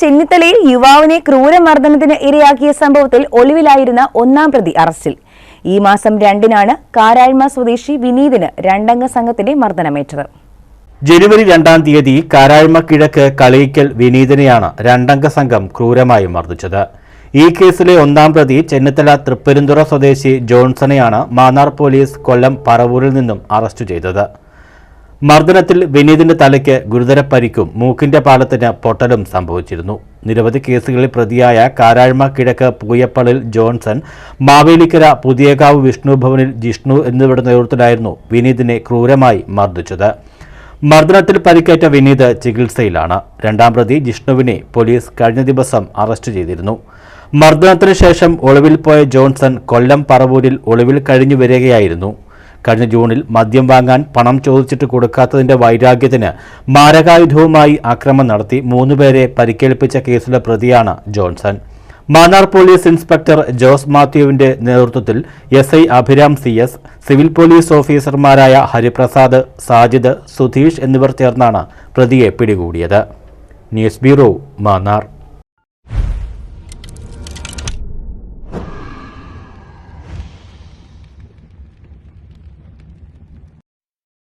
ചെന്നിത്തലയിൽ യുവാവിനെ ക്രൂരമർദ്ദനത്തിന് ഇരയാക്കിയ സംഭവത്തിൽ ഒളിവിലായിരുന്ന ഒന്നാം പ്രതി അറസ്റ്റിൽ. ഈ മാസം രണ്ടിനാണ് കാരായ്മ സ്വദേശി വിനീതിന് രണ്ടംഗ സംഘത്തിന്റെ മർദ്ദനമേറ്റത്. ജനുവരി രണ്ടാം തീയതി കാരായ്മ കിഴക്ക് കളിയിക്കൽ വിനീതിനെയാണ് രണ്ടംഗ സംഘം ക്രൂരമായി മർദ്ദിച്ചത്. ഈ കേസിലെ ഒന്നാം പ്രതി ചെന്നിത്തല തൃപ്പരുന്തുറ സ്വദേശി ജോൺസണെയാണ് മാന്നാർ പോലീസ് കൊല്ലം പറവൂരിൽ നിന്നും അറസ്റ്റ് ചെയ്തത്. മർദ്ദനത്തിൽ വിനീതിന്റെ തലയ്ക്ക് ഗുരുതര പരിക്കും മൂക്കിന്റെ പാലത്തിന് പൊട്ടലും സംഭവിച്ചിരുന്നു. നിരവധി കേസുകളിൽ പ്രതിയായ കാരാഴ്മ കിഴക്ക് പൂയപ്പള്ളിൽ ജോൺസൺ മാവേലിക്കര പുതിയകാവ് വിഷ്ണു ഭവനിൽ ജിഷ്ണു എന്നിവരുടെ നേതൃത്വത്തിലായിരുന്നു വിനീതിനെ ക്രൂരമായി മർദ്ദിച്ചത്. മർദ്ദനത്തിൽ പരിക്കേറ്റ വിനീത് ചികിത്സയിലാണ്. രണ്ടാം പ്രതി ജിഷ്ണുവിനെ പോലീസ് കഴിഞ്ഞ ദിവസം അറസ്റ്റ് ചെയ്തിരുന്നു. മർദ്ദനത്തിന് ശേഷം ഒളിവിൽ പോയ ജോൺസൺ കൊല്ലം പറവൂരിൽ ഒളിവിൽ കഴിഞ്ഞു വരികയായിരുന്നു. കഴിഞ്ഞ ജൂണിൽ മദ്യം വാങ്ങാൻ പണം ചോദിച്ചിട്ട് കൊടുക്കാത്തതിന്റെ വൈരാഗ്യത്തിന് മാരകായുധവുമായി ആക്രമം നടത്തി മൂന്നുപേരെ പരിക്കേൽപ്പിച്ച കേസിലെ പ്രതിയാണ് Johnson. Mannar police inspector Jose മാത്യുവിന്റെ നേതൃത്വത്തിൽ S I Abhiram C S civil police ഓഫീസർമാരായ ഹരിപ്രസാദ് സാജിദ് സുധീഷ് എന്നിവർ ചേർന്നാണ് പ്രതിയെ പിടികൂടിയത്. News bureau Mannar.